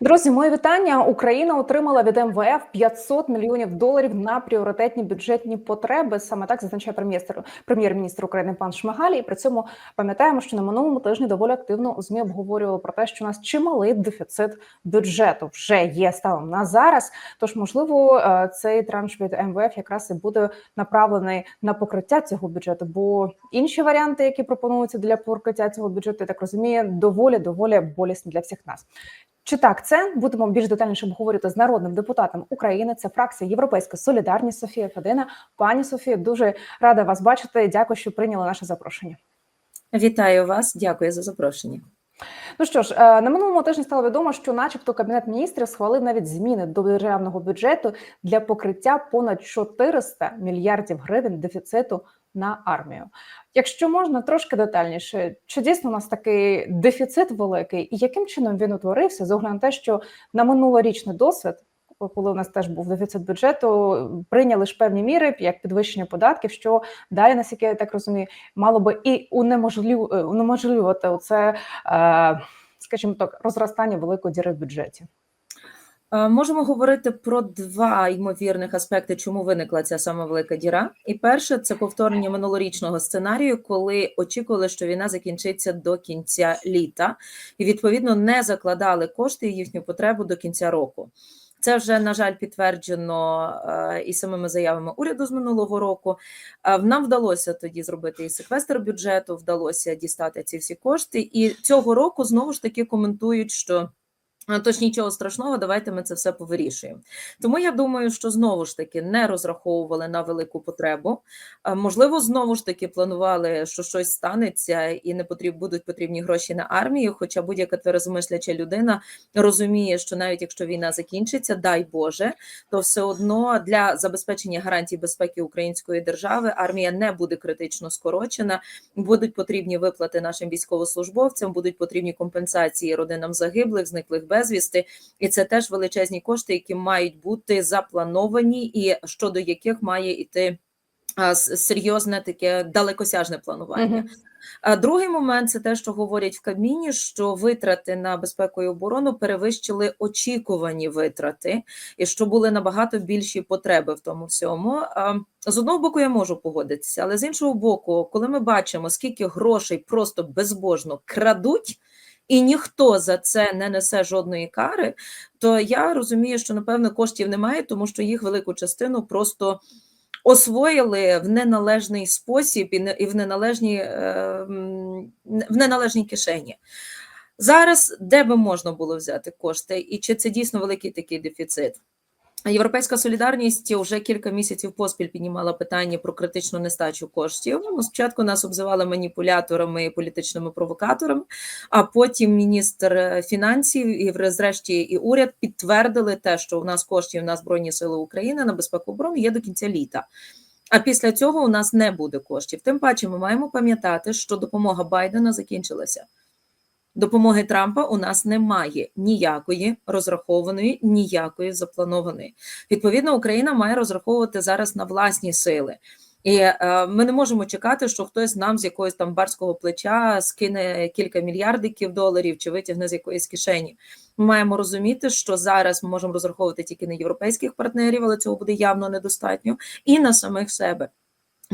Друзі, мої вітання. Україна отримала від МВФ 500 мільйонів доларів на пріоритетні бюджетні потреби. Саме так зазначає прем'єр прем'єр-міністр України пан Шмигаль. І при цьому пам'ятаємо, що на минулому тижні доволі активно у змі обговорювали про те, що у нас чималий дефіцит бюджету вже є станом на зараз. Тож, можливо, е, цей транш від МВФ якраз і буде направлений на покриття цього бюджету. Бо інші варіанти, які пропонуються для покриття цього бюджету, я так розумію, доволі доволі болісні для всіх нас. Чи так це будемо більш детальніше обговорювати з народним депутатом України? Це фракція Європейська Солідарність Софія Федина. Пані Софія, дуже рада вас бачити. Дякую, що прийняли наше запрошення. Вітаю вас, дякую за запрошення. Ну що ж, е, на минулому тижні стало відомо, що, начебто, кабінет міністрів схвалив навіть зміни до державного бюджету для покриття понад 400 мільярдів гривень дефіциту на армію. Якщо можна трошки детальніше, чи дійсно у нас такий дефіцит великий, і яким чином він утворився, з огляду на те, що на минулорічний досвід, коли у нас теж був дефіцит бюджету, прийняли ж певні міри, як підвищення податків, що далі, наскільки я так розумію, мало би і унеможливувати оце, е, скажімо так, розростання великої діри в бюджеті. Е, можемо говорити про два ймовірних аспекти, чому виникла ця саме велика діра. І перше це повторення минулорічного сценарію, коли очікували, що війна закінчиться до кінця літа, і відповідно не закладали кошти і їхню потребу до кінця року. Це вже на жаль підтверджено е, і самими заявами уряду з минулого року. Е, нам вдалося тоді зробити і секвестр бюджету, вдалося дістати ці всі кошти. І цього року знову ж таки коментують, що. Тож нічого страшного, давайте ми це все повирішуємо. Тому я думаю, що знову ж таки не розраховували на велику потребу. Можливо, знову ж таки планували, що щось станеться, і не потріб, будуть потрібні гроші на армію. Хоча будь-яка тверезомисляча людина розуміє, що навіть якщо війна закінчиться, дай Боже, то все одно для забезпечення гарантій безпеки української держави армія не буде критично скорочена. Будуть потрібні виплати нашим військовослужбовцям, будуть потрібні компенсації родинам загиблих, зниклих безвісти, і це теж величезні кошти, які мають бути заплановані, і щодо яких має йти серйозне таке далекосяжне планування. А другий момент це те, що говорять в Кабміні, що витрати на безпеку і оборону перевищили очікувані витрати, і що були набагато більші потреби в тому всьому. З одного боку, я можу погодитися, але з іншого боку, коли ми бачимо, скільки грошей просто безбожно крадуть і ніхто за це не несе жодної кари, то я розумію, що напевно коштів немає, тому що їх велику частину просто освоїли в неналежний спосіб і в неналежній, е, в неналежній кишені. Зараз де би можна було взяти кошти, і чи це дійсно великий такий дефіцит? Європейська солідарність вже кілька місяців поспіль піднімала питання про критичну нестачу коштів. Ну, спочатку нас обзивали маніпуляторами і політичними провокаторами, а потім міністр фінансів і, зрешті, і уряд підтвердили те, що у нас коштів на збройні сили України на безпеку оборони є до кінця літа. А після цього у нас не буде коштів. Тим паче, ми маємо пам'ятати, що допомога Байдена закінчилася допомоги Трампа у нас немає ніякої розрахованої, ніякої запланованої. Відповідно, Україна має розраховувати зараз на власні сили. І е, ми не можемо чекати, що хтось нам з якогось там барського плеча скине кілька мільярдиків доларів чи витягне з якоїсь кишені. Ми маємо розуміти, що зараз ми можемо розраховувати тільки на європейських партнерів, але цього буде явно недостатньо, і на самих себе.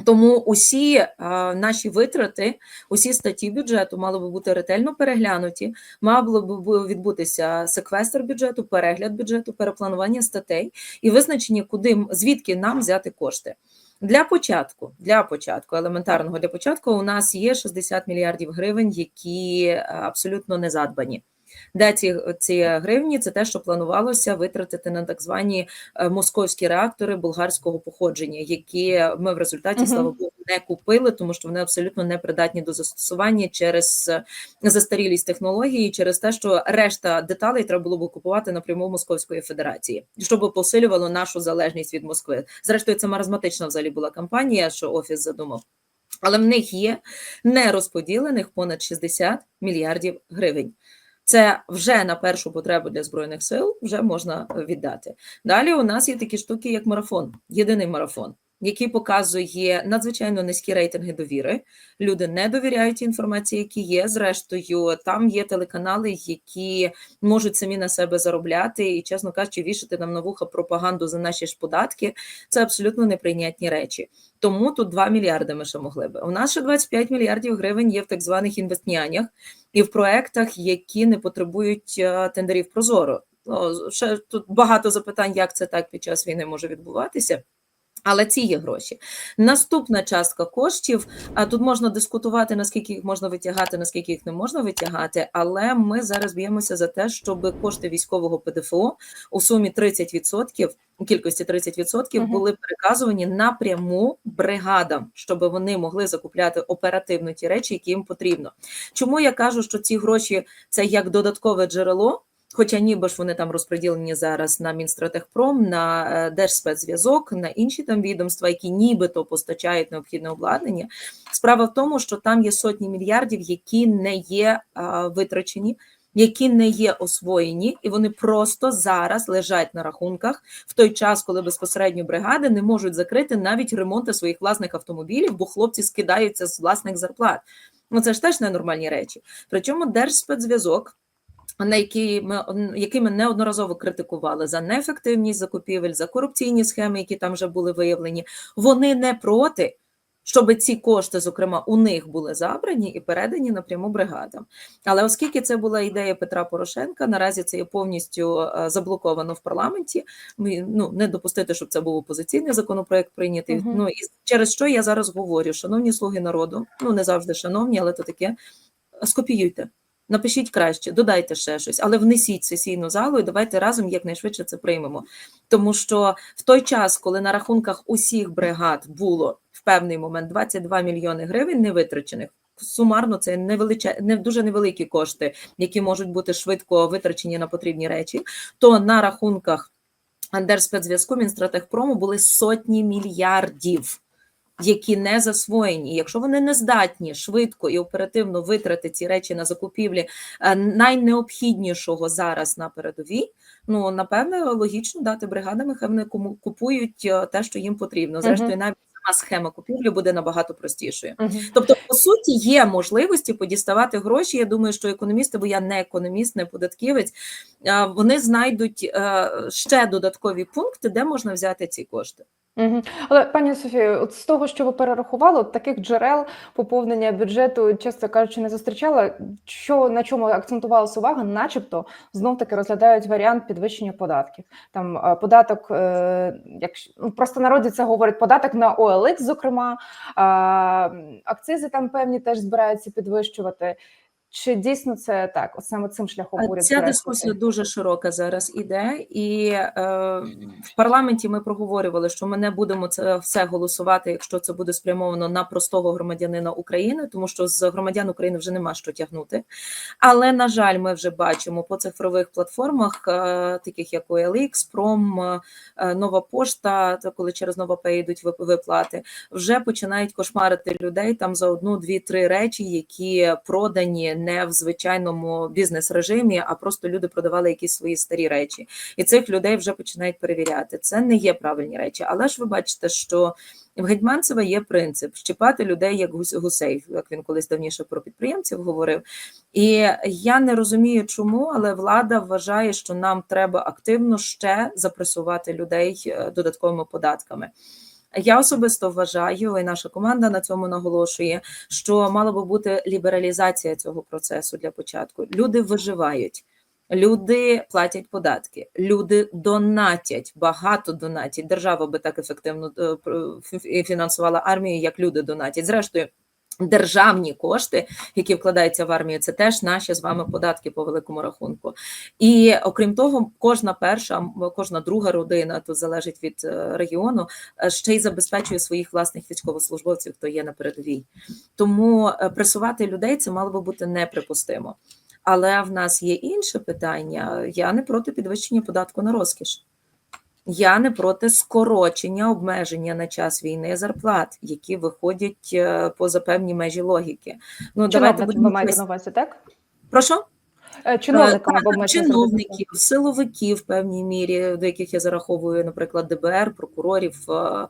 Тому усі а, наші витрати, усі статті бюджету мали би бути ретельно переглянуті, мало б відбутися секвестр бюджету, перегляд бюджету, перепланування статей і визначення, куди звідки нам взяти кошти. Для початку, для початку, елементарного для початку, у нас є 60 мільярдів гривень, які абсолютно не задбані. Де ці ці гривні це те, що планувалося витратити на так звані е, московські реактори болгарського походження, які ми в результаті uh -huh. слава Богу не купили, тому що вони абсолютно не придатні до застосування через е, застарілість технології, через те, що решта деталей треба було б купувати напряму Московської Федерації, щоб посилювало нашу залежність від Москви. Зрештою, це маразматична взагалі була кампанія, що офіс задумав. Але в них є нерозподілених понад 60 мільярдів гривень. Це вже на першу потребу для збройних сил вже можна віддати. Далі у нас є такі штуки, як марафон, єдиний марафон. Який показує надзвичайно низькі рейтинги довіри. Люди не довіряють інформації, які є. Зрештою, там є телеканали, які можуть самі на себе заробляти і, чесно кажучи, вішати нам на вуха пропаганду за наші ж податки. Це абсолютно неприйнятні речі. Тому тут 2 мільярди ми ще могли би. У нас ще 25 мільярдів гривень є в так званих інвестнянях і в проектах, які не потребують е, тендерів прозоро. Ну, ще тут багато запитань, як це так під час війни може відбуватися. Але ці є гроші. Наступна частка коштів. А тут можна дискутувати, наскільки їх можна витягати, наскільки їх не можна витягати. Але ми зараз б'ємося за те, щоб кошти військового ПДФО у сумі 30%, у кількості 30% були переказувані напряму бригадам, щоб вони могли закупляти оперативно ті речі, які їм потрібно. Чому я кажу, що ці гроші це як додаткове джерело? Хоча ніби ж вони там розподілені зараз на Мінстратехпром, на е, Держспецзв'язок, на інші там відомства, які нібито постачають необхідне обладнання. Справа в тому, що там є сотні мільярдів, які не є а, витрачені, які не є освоєні, і вони просто зараз лежать на рахунках в той час, коли безпосередньо бригади не можуть закрити навіть ремонти своїх власних автомобілів, бо хлопці скидаються з власних зарплат. Ну це ж теж ненормальні речі. Причому Держспецзв'язок на які ми які ми неодноразово критикували за неефективність закупівель, за корупційні схеми, які там вже були виявлені. Вони не проти, щоб ці кошти, зокрема, у них були забрані і передані напряму бригадам. Але оскільки це була ідея Петра Порошенка, наразі це є повністю е, заблоковано в парламенті. Ми ну не допустити, щоб це був опозиційний законопроект прийнятий. Мгм. Ну і через що я зараз говорю, шановні слуги народу, ну не завжди шановні, але то таке. Скопіюйте. Напишіть краще, додайте ще щось, але внесіть сесійну залу і давайте разом якнайшвидше це приймемо. Тому що в той час, коли на рахунках усіх бригад було в певний момент 22 мільйони гривень невитрачених, сумарно це невеличе, не дуже невеликі кошти, які можуть бути швидко витрачені на потрібні речі, то на рахунках Держспецзв'язку Мінстратехпрому були сотні мільярдів які не засвоєні. Якщо вони не здатні швидко і оперативно витрати ці речі на закупівлі е, найнеобхіднішого зараз на передовій, ну напевне логічно дати бригадам, хай вони купують е, те, що їм потрібно. Зрештою, навіть сама схема купівлі буде набагато простішою. Тобто, по суті, є можливості подіставати гроші. Я думаю, що економісти, бо я не економіст, не податківець, е, вони знайдуть ще додаткові пункти, де можна взяти ці кошти. Мгм. Але пані Софію, от з того, що ви перерахували, от таких джерел поповнення бюджету, чесно кажучи, не зустрічала. Що на чому акцентувалася увага, начебто знов таки розглядають варіант підвищення податків. Там е, податок, е, як ну, просто народі це говорять, податок на OLX, зокрема, а, акцизи там певні теж збираються підвищувати. Чи дійсно це так? От саме цим шляхом уряд Ця дискусія дуже широка зараз іде, і е, в парламенті ми проговорювали, що ми не будемо це все голосувати, якщо це буде спрямовано на простого громадянина України, тому що з громадян України вже нема що тягнути. Але на жаль, ми вже бачимо по цифрових платформах, е, таких як OLX, Пром, е, Нова Пошта, та коли через Новопей йдуть виплати, вже починають кошмарити людей там за одну, дві, три речі, які продані не в звичайному бізнес-режимі, а просто люди продавали якісь свої старі речі, і цих людей вже починають перевіряти. Це не є правильні речі. Але ж ви бачите, що в Гетьманцева є принцип щипати людей як гус- гусей, як він колись давніше про підприємців говорив. І я не розумію, чому, але влада вважає, що нам треба активно ще запресувати людей е, додатковими податками. Я особисто вважаю, і наша команда на цьому наголошує, що мала би бути лібералізація цього процесу для початку. Люди виживають. Люди платять податки, люди донатять, багато донатять. Держава би так ефективно е, фінансувала армію, як люди донатять. Зрештою, державні кошти, які вкладаються в армію, це теж наші з вами податки по великому рахунку. І окрім того, кожна перша, кожна друга родина, тут залежить від е, регіону, е, ще й забезпечує своїх власних військовослужбовців, хто є на передовій. Тому е, пресувати людей це мало би бути неприпустимо. Але в нас є інше питання. Я не проти підвищення податку на розкіш. Я не проти скорочення обмеження на час війни зарплат, які виходять е, поза певні межі логіки. Ну давайте будемо маєте на увазі, так? Прошу? Е, Чиновникам Е, або чиновників, силовиків в певній мірі, до яких я зараховую, наприклад, ДБР, прокурорів. Е,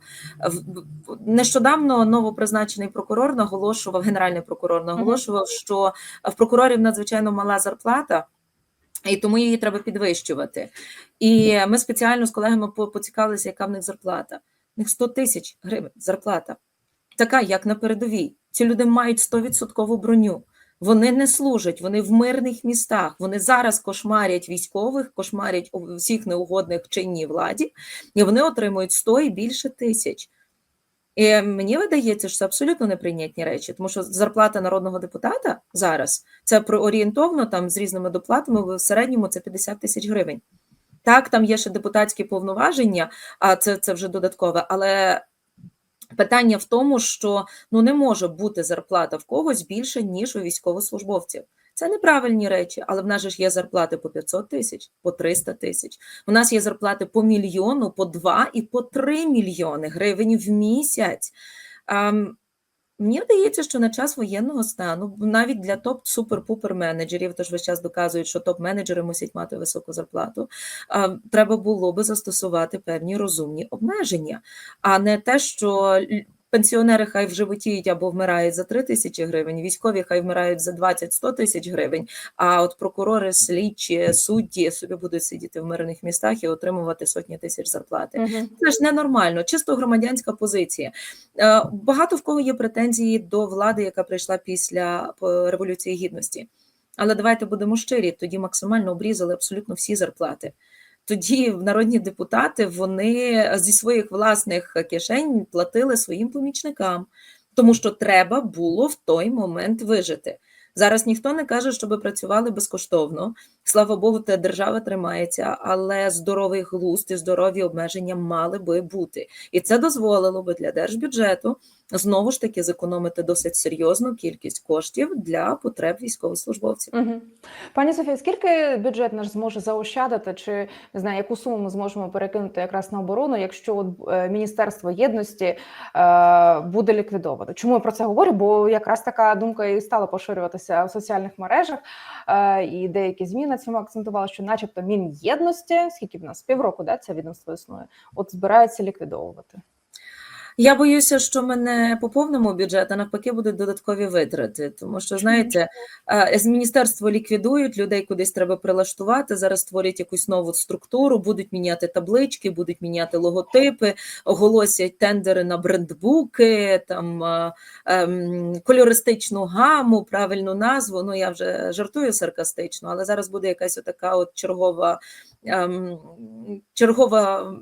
Нещодавно новопризначений прокурор наголошував, генеральний прокурор наголошував, що в прокурорів надзвичайно мала зарплата. І тому її треба підвищувати. І ми спеціально з колегами поцікавилися, яка в них зарплата. В них 100 тисяч гривень зарплата. Така, як на передовій. Ці люди мають 100% броню. Вони не служать, вони в мирних містах. Вони зараз кошмарять військових, кошмарять всіх неугодних чинній владі, і вони отримують 100 і більше тисяч. І мені видається, що це абсолютно неприйнятні речі, тому що зарплата народного депутата зараз це проорієнтовно там з різними доплатами в середньому це 50 тисяч гривень. Так, там є ще депутатські повноваження, а це, це вже додаткове. Але питання в тому, що ну не може бути зарплата в когось більше, ніж у військовослужбовців. Це неправильні речі, але в нас же ж є зарплати по 500 тисяч, по 300 тисяч. У нас є зарплати по мільйону, по 2 і по 3 мільйони гривень в місяць. Ам, Мені здається, що на час воєнного стану, навіть для топ-супер-пупер менеджерів, тож весь час доказують, що топ-менеджери мусять мати високу зарплату. а, Треба було би застосувати певні розумні обмеження, а не те, що пенсіонери хай вживотіють або вмирають за 3 тисячі гривень, військові хай вмирають за 20-100 тисяч гривень. А от прокурори, слідчі, судді собі будуть сидіти в мирних містах і отримувати сотні тисяч зарплати. Мгм. Це ж ненормально, чисто громадянська позиція. Е, Багато в кого є претензії до влади, яка прийшла після е, Революції Гідності. Але давайте будемо щирі, тоді максимально обрізали абсолютно всі зарплати. Тоді народні депутати вони зі своїх власних кишень платили своїм помічникам, тому що треба було в той момент вижити. Зараз ніхто не каже, щоб працювали безкоштовно. Слава Богу, та держава тримається, але здоровий глузд і здорові обмеження мали би бути. І це дозволило би для держбюджету знову ж таки зекономити досить серйозну кількість коштів для потреб військовослужбовців. Мгм. Пані Софія, скільки бюджет наш зможе заощадити, чи не знаю, яку суму ми зможемо перекинути якраз на оборону, якщо от, е, Міністерство єдності е, буде ліквідовано? Чому я про це говорю? Бо якраз така думка і стала поширюватися в соціальних мережах, е, і деякі змі на цьому акцентувала, що, начебто, Мін'єдності, скільки в нас півроку, да, це відомство існує, от збираються ліквідовувати. Я боюся, що мене по повному бюджету навпаки будуть додаткові витрати, тому що знаєте, е, з міністерство ліквідують людей, кудись треба прилаштувати. Зараз створять якусь нову структуру, будуть міняти таблички, будуть міняти логотипи, оголосять тендери на брендбуки, там е, ем, кольористичну гаму, правильну назву. Ну я вже жартую саркастично, але зараз буде якась отака от чергова ем, чергова.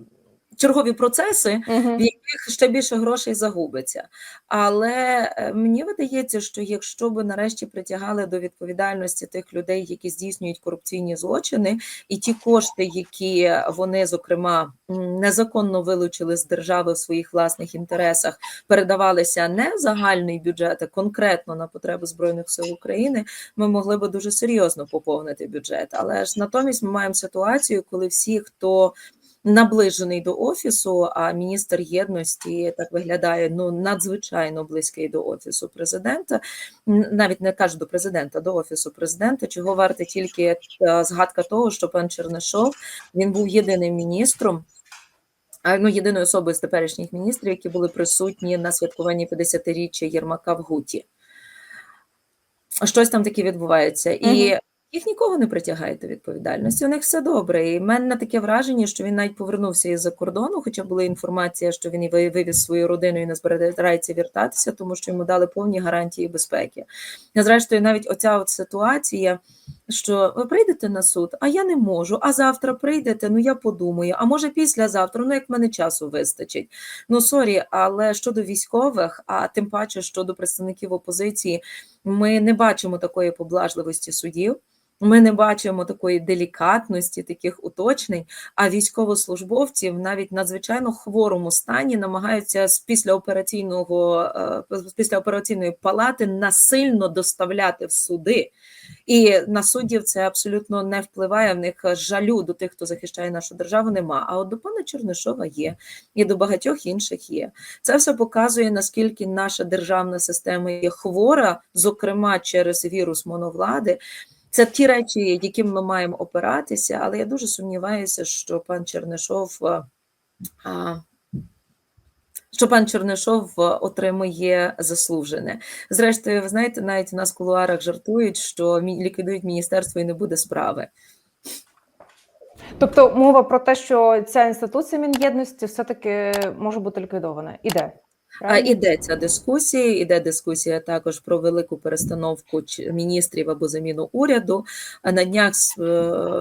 Чергові процеси, Мгм. в яких ще більше грошей загубиться. Але е, мені видається, що якщо би нарешті притягали до відповідальності тих людей, які здійснюють корупційні злочини, і ті кошти, які вони, зокрема, незаконно вилучили з держави в своїх власних інтересах, передавалися не в загальний бюджет, а конкретно на потреби Збройних сил України, ми могли би дуже серйозно поповнити бюджет. Але ж натомість ми маємо ситуацію, коли всі, хто наближений до офісу, а міністр єдності так виглядає ну надзвичайно близький до офісу президента. Навіть не кажу до президента, до офісу президента. Чого варте тільки е, згадка того, що пан Чернишов він був єдиним міністром. Ну, єдиною особою з теперішніх міністрів, які були присутні на святкуванні 50-річчя Єрмака в Гуті. Щось там таке відбувається. І Мгм. Їх нікого не притягають до відповідальності. У них все добре. І в мене таке враження, що він навіть повернувся із-за кордону, хоча була інформація, що він і вивіз свою родину і не збирається вертатися, тому що йому дали повні гарантії безпеки. А Зрештою, навіть оця от ситуація, що ви прийдете на суд, а я не можу. А завтра прийдете, ну я подумаю. А може післязавтра, ну як мене часу вистачить. Ну сорі, але щодо військових, а тим паче щодо представників опозиції, ми не бачимо такої поблажливості судів. Ми не бачимо такої делікатності, таких уточнень. А військовослужбовці навіть надзвичайно хворому стані намагаються з післяопераційного е, з післяопераційної палати насильно доставляти в суди. І на суддів це абсолютно не впливає. В них жалю до тих, хто захищає нашу державу, нема. А от до пана Чернишова є, і до багатьох інших є. Це все показує, наскільки наша державна система є хвора, зокрема через вірус моновлади. Це ті речі, яким ми маємо опиратися, але я дуже сумніваюся, що пан Чернишов. е, що пан Чернишов е, отримує заслужене. Зрештою, ви знаєте, навіть у нас в кулуарах жартують, що ліквідують міністерство і не буде справи. Тобто мова про те, що ця інституція Мін'єдності все-таки може бути ліквідована. Іде. Правильно? Іде ця дискусія, іде дискусія також про велику перестановку міністрів або заміну уряду. А На днях е,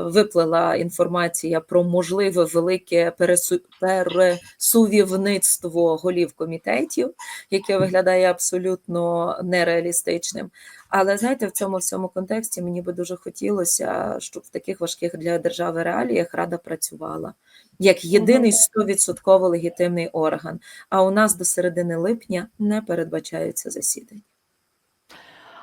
виплила інформація про можливе велике пересу- пересувівництво голів комітетів, яке виглядає абсолютно нереалістичним. Але знаєте, в цьому всьому контексті мені би дуже хотілося, щоб в таких важких для держави реаліях рада працювала як єдиний 100% легітимний орган. А у нас до середини липня не передбачаються засідання.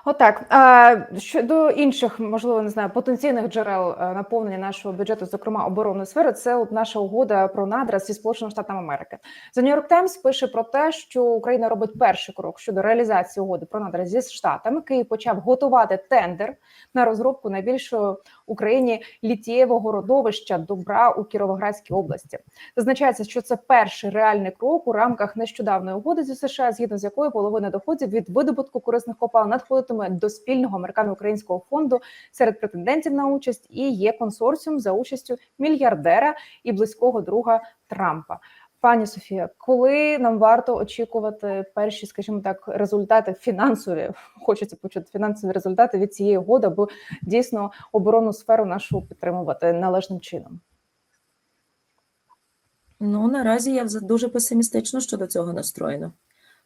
Отак. А щодо інших, можливо, не знаю, потенційних джерел е, наповнення нашого бюджету, зокрема оборонної сфери, це от наша угода про надра зі Сполученими Штатами Америки. The New York Times пише про те, що Україна робить перший крок щодо реалізації угоди про надра зі штатами. Київ почав готувати тендер на розробку найбільшого в Україні літієвого родовища добра у Кіровоградській області. Зазначається, що це перший реальний крок у рамках нещодавної угоди зі США, згідно з якою половина доходів від видобутку корисних копалин надходитиме до спільного американо-українського фонду серед претендентів на участь і є консорціум за участю мільярдера і близького друга Трампа. Пані Софія, коли нам варто очікувати перші, скажімо так, результати фінансові? Хочеться почути фінансові результати від цієї угоди, аби дійсно оборонну сферу нашу підтримувати належним чином. Ну наразі я дуже песимістично щодо цього настроєна.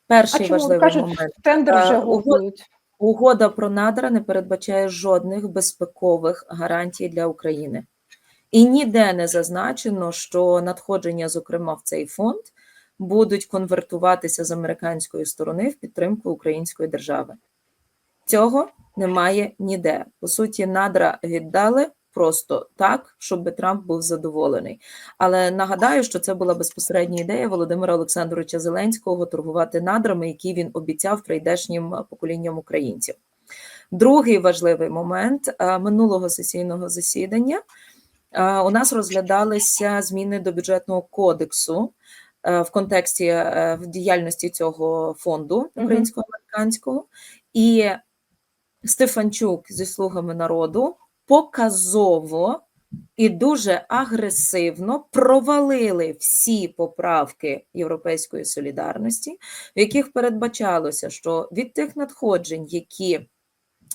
Перший а чому важливий кажуть, момент. тендер вже Е, готують? Угода про надра не передбачає жодних безпекових гарантій для України. І ніде не зазначено, що надходження, зокрема в цей фонд, будуть конвертуватися з американської сторони в підтримку української держави. Цього немає ніде. По суті, надра віддали просто так, щоб Трамп був задоволений. Але нагадаю, що це була безпосередня ідея Володимира Олександровича Зеленського торгувати надрами, які він обіцяв прийдешнім поколінням українців. Другий важливий момент е, минулого сесійного засідання е, у нас розглядалися зміни до бюджетного кодексу е, в контексті в діяльності цього фонду українсько-американського, і Стефанчук зі слугами народу показово і дуже агресивно провалили всі поправки Європейської солідарності, в яких передбачалося, що від тих надходжень, які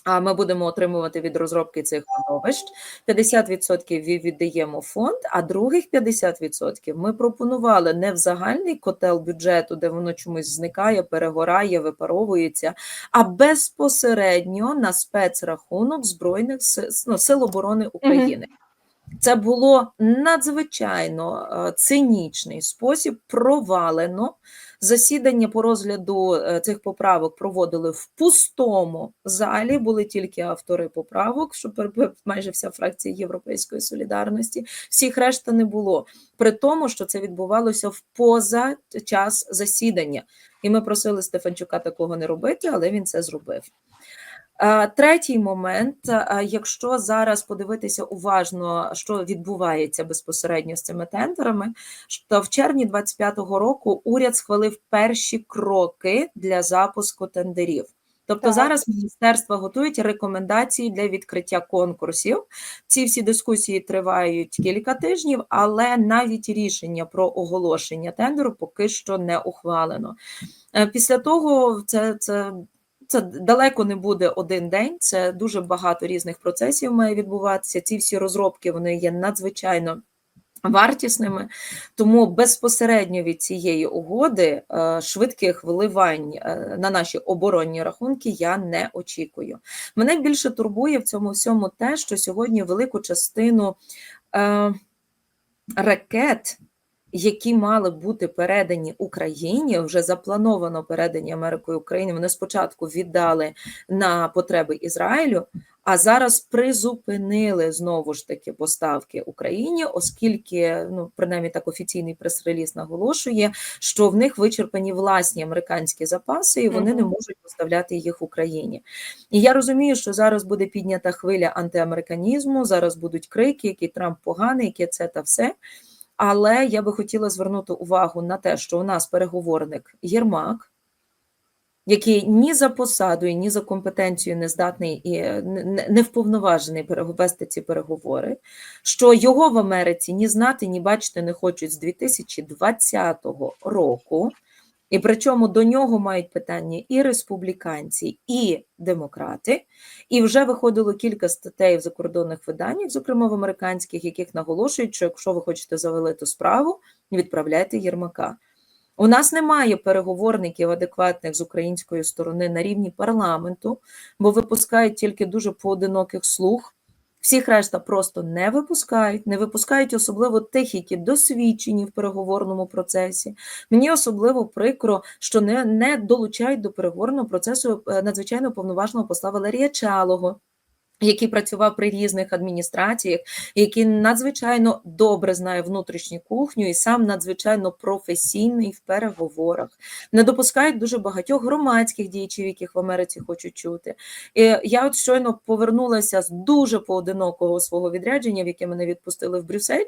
а ми будемо отримувати від розробки цих родовищ. 50% віддаємо фонд, а других 50% ми пропонували не в загальний котел бюджету, де воно чомусь зникає, перегорає, випаровується, а безпосередньо на спецрахунок Збройних ну, сил оборони України. Це було надзвичайно е, цинічний спосіб, провалено. Засідання по розгляду е, цих поправок проводили в пустому залі. Були тільки автори поправок, що майже вся фракція Європейської солідарності. Всіх решта не було. При тому, що це відбувалося в поза час засідання. І ми просили Стефанчука такого не робити, але він це зробив. Е, Третій момент, е, якщо зараз подивитися уважно, що відбувається безпосередньо з цими тендерами, то в червні 2025 року уряд схвалив перші кроки для запуску тендерів. Тобто Так. зараз міністерства готують рекомендації для відкриття конкурсів. Ці всі дискусії тривають кілька тижнів, але навіть рішення про оголошення тендеру поки що не ухвалено. Е, Після того це, це це далеко не буде один день. Це дуже багато різних процесів має відбуватися. Ці всі розробки вони є надзвичайно вартісними. Тому безпосередньо від цієї угоди е, швидких вливань е, на наші оборонні рахунки я не очікую. Мене більше турбує в цьому всьому те, що сьогодні велику частину е, ракет які мали бути передані Україні, вже заплановано передані Америкою Україні. Вони спочатку віддали на потреби Ізраїлю, А зараз призупинили знову ж таки поставки Україні, оскільки ну принаймні так офіційний прес-реліз наголошує, що в них вичерпані власні американські запаси, і вони не можуть поставляти їх Україні. І я розумію, що зараз буде піднята хвиля антиамериканізму, зараз будуть крики, який Трамп поганий, яке це та все. Але я би хотіла звернути увагу на те, що у нас переговорник Єрмак, який ні за посадою, ні за компетенцією не здатний і е, не- вповноважений перевести ці переговори, що його в Америці ні знати, ні бачити не хочуть з 2020 року. І причому до нього мають питання і республіканці, і демократи. І вже виходило кілька статей в закордонних виданнях, зокрема в американських, яких наголошують, що якщо ви хочете завалити справу, відправляйте Єрмака. У нас немає переговорників адекватних з української сторони на рівні парламенту, бо випускають тільки дуже поодиноких слуг. Всіх решта просто не випускають, не випускають особливо тих, які досвідчені в переговорному процесі. Мені особливо прикро, що не, не долучають до переговорного процесу е, надзвичайно повноважного посла Валерія Чалого. Який працював при різних адміністраціях, який надзвичайно добре знає внутрішню кухню і сам надзвичайно професійний в переговорах, не допускають дуже багатьох громадських діячів, яких в Америці хочуть чути. І я от щойно повернулася з дуже поодинокого свого відрядження, в яке мене відпустили в Брюссель.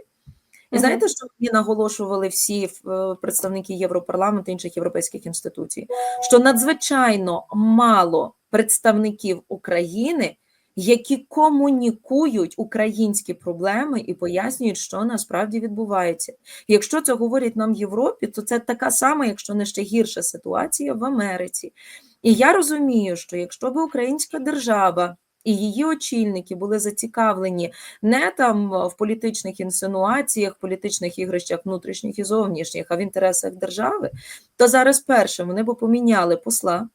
І знаєте, що мені наголошували всі е, представники Європарламенту інших європейських інституцій? Що надзвичайно мало представників України, які комунікують українські проблеми і пояснюють, що насправді відбувається. Якщо це говорять нам в Європі, то це така сама, якщо не ще гірша ситуація в Америці. І я розумію, що якщо б українська держава і її очільники були зацікавлені не там в політичних інсинуаціях, політичних ігрищах внутрішніх і зовнішніх, а в інтересах держави, то зараз перше вони б поміняли посла.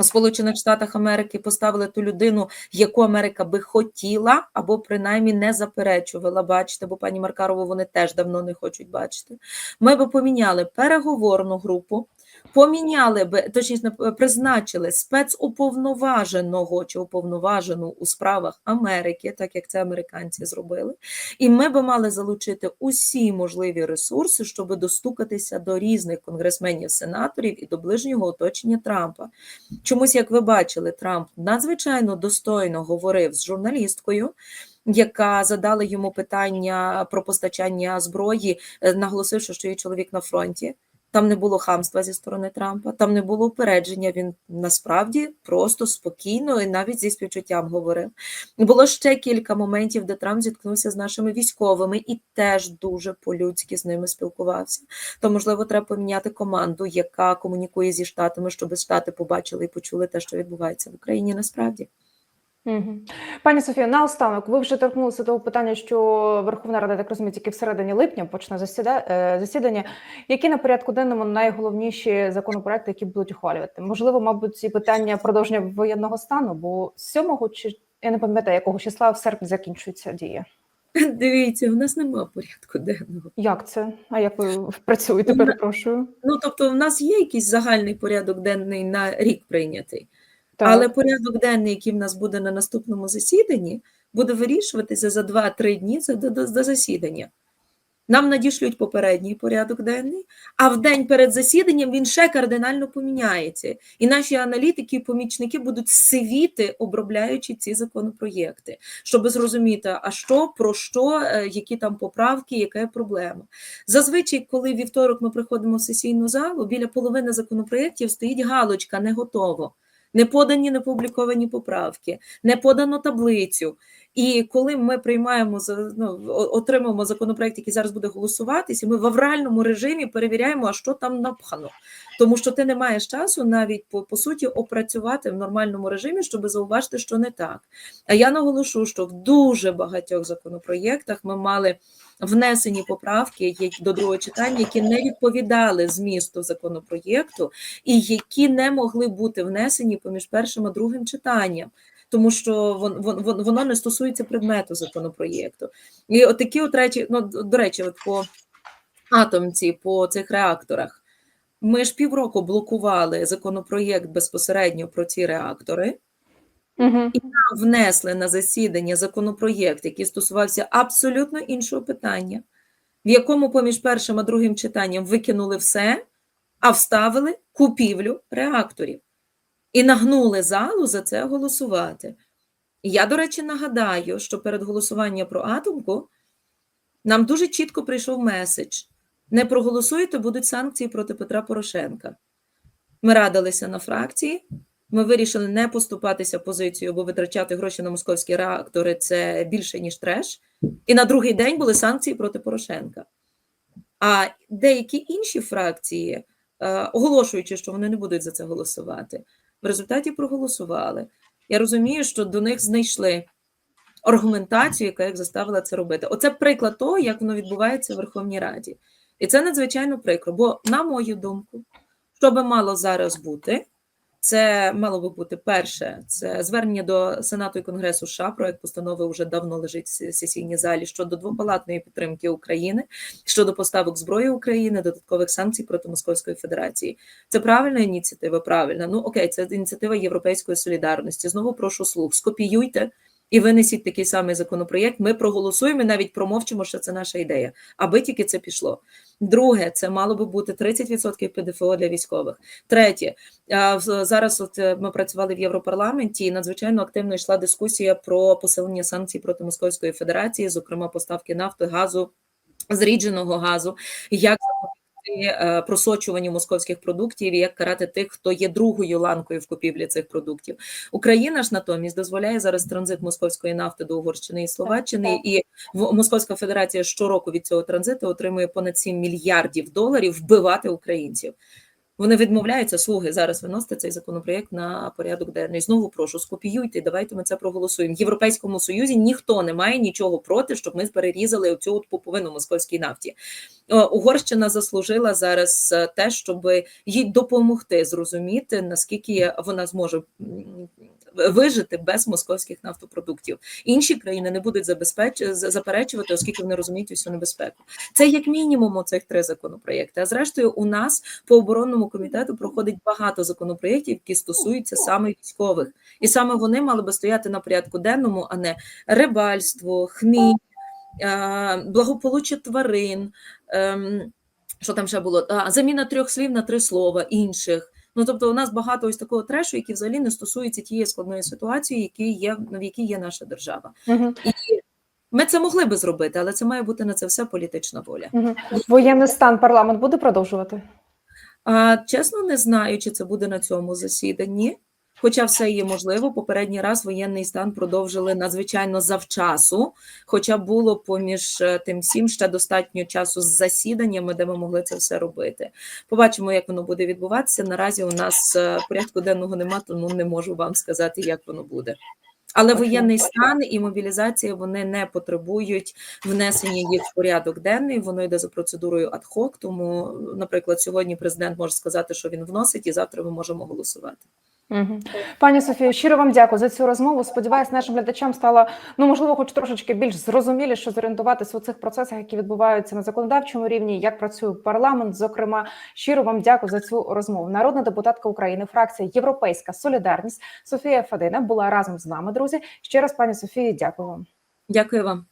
Сполучених Штатах Америки поставили ту людину, яку Америка би хотіла, або принаймні не заперечувала бачити, бо пані Маркарову вони теж давно не хочуть бачити. Ми би поміняли переговорну групу, поміняли би, точніше, призначили спецуповноваженого чи уповноважену у справах Америки, так як це американці зробили. І ми би мали залучити усі можливі ресурси, щоб достукатися до різних конгресменів, сенаторів і до ближнього оточення Трампа. Чомусь, як ви бачили, Трамп надзвичайно достойно говорив з журналісткою. Яка задала йому питання про постачання зброї, е, наголосивши, що є чоловік на фронті. Там не було хамства зі сторони Трампа, там не було упередження. Він насправді просто спокійно і навіть зі співчуттям говорив. Було ще кілька моментів, де Трамп зіткнувся з нашими військовими і теж дуже по-людськи з ними спілкувався. То, можливо, треба поміняти команду, яка комунікує зі штатами, щоб штати побачили і почули те, що відбувається в Україні насправді. Пані Софія, наостанок, ви вже торкнулися того питання, що Верховна Рада, так розумію, тільки всередині липня почне е, засідання. Які на порядку денному найголовніші законопроекти, які будуть ухвалювати? Можливо, мабуть, ці питання продовження воєнного стану, бо з 7 чи я не пам'ятаю, якого числа в серпні закінчується дія. Дивіться, у нас немає порядку денного. Як це? А як ви працюєте? Перепрошую. Ну тобто, в нас є якийсь загальний порядок денний на рік прийнятий. Так. Але порядок денний, який в нас буде на наступному засіданні, буде вирішуватися за 2-3 дні до, до, до засідання. Нам надішлють попередній порядок денний, а в день перед засіданням він ще кардинально поміняється. І наші аналітики і помічники будуть сивіти, обробляючи ці законопроєкти, щоб зрозуміти, а що, про що, е, які там поправки, яка проблема. Зазвичай, коли вівторок ми приходимо в сесійну залу, біля половини законопроєктів стоїть галочка не готово. Не подані, не публіковані поправки, не подано таблицю. І коли ми приймаємо ну, отримуємо законопроект, який зараз буде голосуватися, ми в авральному режимі перевіряємо, а що там напхано. Тому що ти не маєш часу навіть по, по суті опрацювати в нормальному режимі, щоб зауважити, що не так. А я наголошу, що в дуже багатьох законопроєктах ми мали внесені поправки до другого читання, які не відповідали змісту законопроєкту і які не могли бути внесені поміж першим і другим читанням. Тому що вон, вон, вон- воно не стосується предмету законопроєкту. І от такі от речі, ну до речі, от по атомці, по цих реакторах. Ми ж півроку блокували законопроєкт безпосередньо про ці реактори. Угу. внесли на засідання законопроєкт, який стосувався абсолютно іншого питання, в якому поміж першим і другим читанням викинули все, а вставили купівлю реакторів і нагнули залу за це голосувати. Я, до речі, нагадаю, що перед голосуванням про атомку нам дуже чітко прийшов меседж: не проголосуєте, будуть санкції проти Петра Порошенка. Ми радилися на фракції. Ми вирішили не поступатися позицією, бо витрачати гроші на московські реактори це більше ніж треш. І на другий день були санкції проти Порошенка. А деякі інші фракції, е, оголошуючи, що вони не будуть за це голосувати, в результаті проголосували. Я розумію, що до них знайшли аргументацію, яка їх заставила це робити. Оце приклад того, як воно відбувається в Верховній Раді. І це надзвичайно прикро. Бо, на мою думку, що би мало зараз бути, це мало би бути перше, це звернення до Сенату і Конгресу США. Проект постанови вже давно лежить в сесійній залі щодо двопалатної підтримки України, щодо поставок зброї України, додаткових санкцій проти Московської Федерації. Це правильна ініціатива. Правильна. Ну окей, це ініціатива Європейської солідарності. Знову прошу слух. Скопіюйте і винесіть такий самий законопроєкт. Ми проголосуємо і навіть промовчимо, що це наша ідея, аби тільки це пішло. Друге, це мало би бути 30% ПДФО для військових. Третє, зараз от е, ми працювали в Європарламенті, і надзвичайно активно йшла дискусія про посилення санкцій проти Московської Федерації, зокрема поставки нафти, газу, зрідженого газу, як запобігти просочування просочуванню московських продуктів і як карати тих, хто є другою ланкою в купівлі цих продуктів. Україна ж натомість дозволяє зараз транзит московської нафти до Угорщини і Словаччини, і в- Московська Федерація щороку від цього транзиту отримує понад 7 мільярдів доларів вбивати українців. Вони відмовляються, слуги, зараз виносити цей законопроект на порядок денний. Знову прошу, скопіюйте, давайте ми це проголосуємо. В Європейському Союзі ніхто не має нічого проти, щоб ми перерізали оцю от поповину московській нафті. Угорщина заслужила зараз е, те, щоб їй допомогти зрозуміти, наскільки вона зможе вижити без московських нафтопродуктів. Інші країни не будуть забезпеч... заперечувати, оскільки вони розуміють усю небезпеку. Це як мінімум оцих три законопроєкти. А зрештою, у нас по оборонному комітету проходить багато законопроєктів, які стосуються саме військових, і саме вони мали би стояти на порядку денному, а не рибальство, хміль, е, благополуччя тварин. ем, Що там ще було? А, заміна трьох слів на три слова інших. Ну тобто, у нас багато ось такого трешу, який взагалі не стосується тієї складної ситуації, які є в якій є наша держава. Угу. Ми це могли би зробити, але це має бути на це все політична воля. Угу. Воєнний стан парламент буде продовжувати? А чесно, не знаю, чи це буде на цьому засіданні. Хоча все є можливо, попередній раз воєнний стан продовжили надзвичайно завчасу. Хоча було поміж е, тим всім ще достатньо часу з засіданнями, де ми могли це все робити. Побачимо, як воно буде відбуватися. Наразі у нас е, порядку денного нема, тому не можу вам сказати, як воно буде. Але воєнний стан і мобілізація вони не потребують внесення їх в порядок денний. Воно йде за процедурою ad-hoc, Тому, наприклад, сьогодні президент може сказати, що він вносить, і завтра ми можемо голосувати. Угу. Пані Софію, щиро вам дякую за цю розмову. Сподіваюсь, нашим глядачам стало ну можливо, хоч трошечки більш зрозуміліше зорієнтуватися у цих процесах, які відбуваються на законодавчому рівні, як працює парламент. Зокрема, щиро вам дякую за цю розмову. Народна депутатка України, фракція Європейська Солідарність Софія Фадина була разом з нами. Друзі, ще раз, пані Софії, дякую вам. Дякую вам.